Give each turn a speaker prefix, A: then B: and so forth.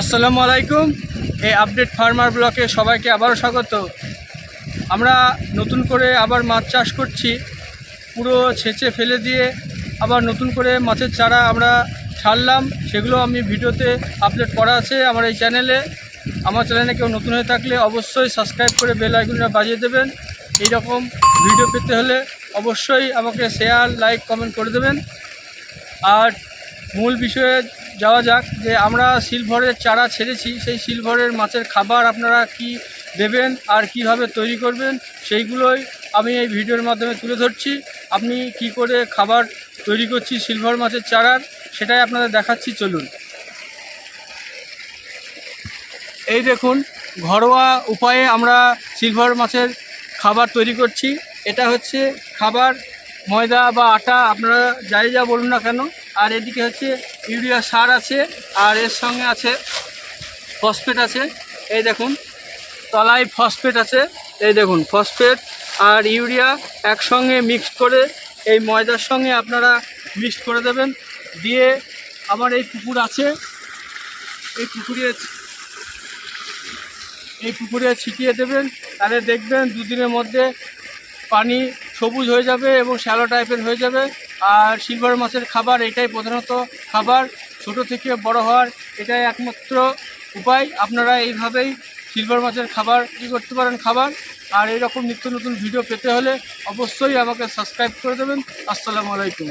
A: আসসালামু আলাইকুম। এই আপডেট ফার্মার ব্লকে সবাইকে আবারও স্বাগত। আমরা নতুন করে আবার মাছ চাষ করছি। পুরো ছেঁচে ফেলে দিয়ে আবার নতুন করে মাছের চারা আমরা ছাড়লাম। সেগুলো আমি ভিডিওতে আপলোড করা আছে আমার এই চ্যানেলে। আমার চ্যানেলে কেউ নতুন হয়ে থাকলে অবশ্যই সাবস্ক্রাইব করে বেল আইকনটা বাজিয়ে দেবেন। এই রকম ভিডিও পেতে হলে অবশ্যই আমাকে শেয়ার, লাইক, কমেন্ট করে দেবেন। আর মূল বিষয়ে যাওয়া যাক যে আমরা সিলভারের চারা ছেড়েছি, সেই সিলভারের মাছের খাবার আপনারা কি দেবেন আর কীভাবে তৈরি করবেন সেইগুলোই আমি এই ভিডিওর মাধ্যমে তুলে ধরছি। আপনি কি করে খাবার তৈরি করছি সিলভার মাছের চারার সেটাই আপনাদের দেখাচ্ছি, চলুন। এই দেখুন, ঘরোয়া উপায়ে আমরা সিলভার মাছের খাবার তৈরি করছি। এটা হচ্ছে খাবার, ময়দা বা আটা, আপনারা যাই যা বলুন না কেন আর এদিকে হচ্ছে ইউরিয়া সার আছে, আর এর সঙ্গে আছে ফসফেট আছে। এই দেখুন, তলায় ফসফেট আছে, এই দেখুন, ফসফেট আর ইউরিয়া একসঙ্গে মিক্সড করে এই ময়দার সঙ্গে আপনারা মিক্সড করে দেবেন। দিয়ে আমার এই পুকুর আছে, এই পুকুরে এই পুকুরে ছিটিয়ে দেবেন। তাহলে দেখবেন দুদিনের মধ্যে পানি সবুজ হয়ে যাবে এবং শ্যালো টাইপের হয়ে যাবে। আর সিলভার মাছের খাবার এটাই প্রধানত খাবার। ছোট থেকে বড় হওয়ার এটাই একমাত্র উপায়। আপনারা এইভাবেই সিলভার মাছের খাবার কী করতে পারেন খাবার। আর এরকম নিত্য নতুন ভিডিও পেতে হলে অবশ্যই আমাকে সাবস্ক্রাইব করে দেবেন। আসসালামু আলাইকুম।